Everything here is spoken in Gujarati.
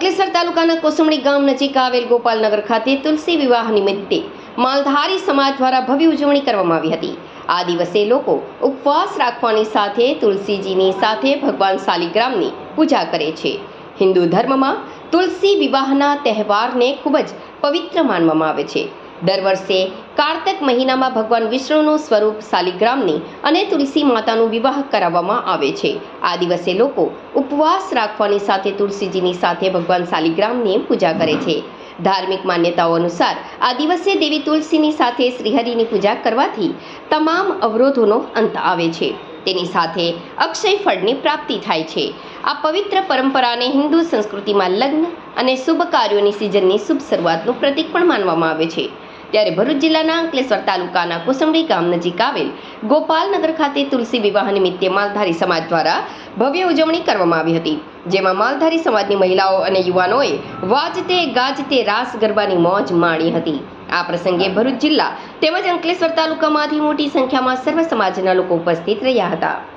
અંકલેશ્વર તાલુકાના કોસમણી ગામ નજીક આવેલ ગોપાલનગર ખાતે તુલસી વિવાહ નિમિત્તે માલધારી સમાજ દ્વારા ભવ્ય ઉજવણી કરવામાં આવી હતી. આ દિવસે લોકો ઉપવાસ રાખવાની સાથે તુલસીજીની સાથે ભગવાન શાલિગ્રામની પૂજા કરે છે. હિન્દુ ધર્મમાં તુલસી વિવાહના તહેવારને ખૂબ જ પવિત્ર માનવામાં આવે છે. દર વર્ષે કાર્તક મહિનામાં ભગવાન વિષ્ણુનું સ્વરૂપ શાલિગ્રામની અને તુલસી માતાનું વિવાહ કરાવવામાં આવે છે. આ દિવસે લોકો ઉપવાસ રાખવાની સાથે તુલસીજીની સાથે ભગવાન શાલિગ્રામની પૂજા કરે છે. ધાર્મિક માન્યતાઓ અનુસાર આ દિવસે દેવી તુલસીની સાથે શ્રીહરિની પૂજા કરવાથી તમામ અવરોધોનો અંત આવે છે. તેની સાથે અક્ષય ફળની પ્રાપ્તિ થાય છે. આ પવિત્ર પરંપરાને હિન્દુ સંસ્કૃતિમાં લગ્ન અને શુભ કાર્યોની સિઝનની શુભ શરૂઆતનું પ્રતીક પણ માનવામાં આવે છે. ત્યારે ભરૂચ જિલ્લાના અંકલેશ્વર તાલુકાના કોસંબડી ગામ નજીક આવેલ ગોપાલનગર ખાતે તુલસી વિવાહ નિમિત્તે માલધારી સમાજ દ્વારા ભવ્ય ઉજવણી કરવામાં આવી હતી, જેમાં માલધારી સમાજની મહિલાઓ અને યુવાનોએ વાજતે ગાજતે રાસ ગરબાની મોજ માણી હતી. આ પ્રસંગે ભરૂચ જિલ્લા તેમજ અંકલેશ્વર તાલુકામાંથી મોટી સંખ્યામાં સર્વ સમાજના લોકો ઉપસ્થિત રહ્યા હતા.